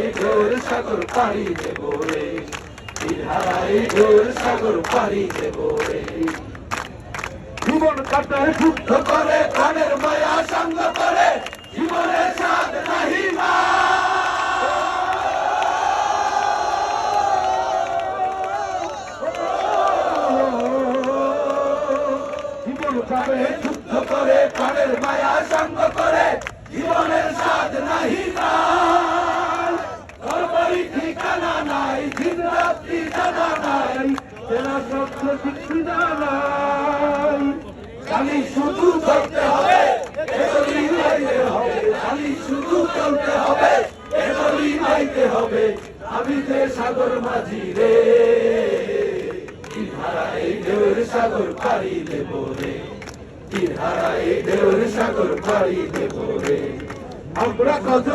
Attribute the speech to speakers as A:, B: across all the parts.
A: হারাই ঢেউর সাগর পাড়ি দেব রে। তীর হারাই ঢেউর সাগর পাড়ি দেব রে।
B: জীবন কাটায় যুদ্ধ
A: করে, প্রাণের মায়া সঙ্গ করে, জীবনের স্বাদ নাহি মা।
B: জীবন
A: করে, প্রাণের মায়া সঙ্গ
B: শব্দ কিছু নাই
A: খালি শুধু চলতে হবে এগোলি নাইতে হবে। শুধু চলতে হবে হবে। আমি যে সাগর মাঝি রে ঢেউর সাগর পাড়ি দেব রে। ঢেউর সাগর পাড়ি দেব রে। আমরা কত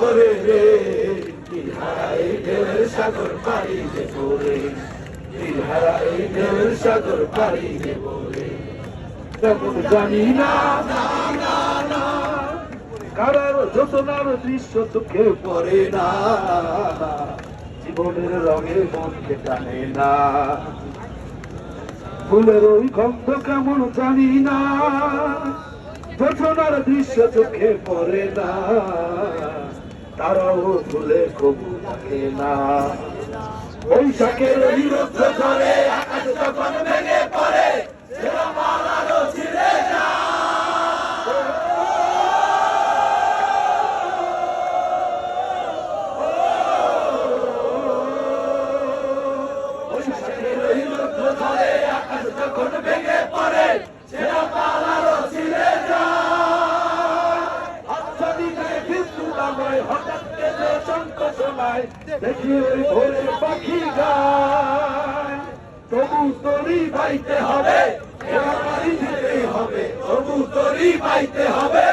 A: করে রে সাগর পাড়ি পাড়ি
B: তেমন জানি না কারার যোজনার দৃশ্য চোখে
A: পরে না।
B: জীবনের রঙে মনকে টানে না। ফুলের ওই গন্ধ কেমন জানি না যোজনার দৃশ্য চোখে পড়ে না। তারাও ভুলে কবু থাকে না।
A: বৈশাখের আকাশ
B: দেখি ওই ভোরে পাখি গায়। তবু তরি বাইতে হবে।
A: তবু তরি বাইতে হবে।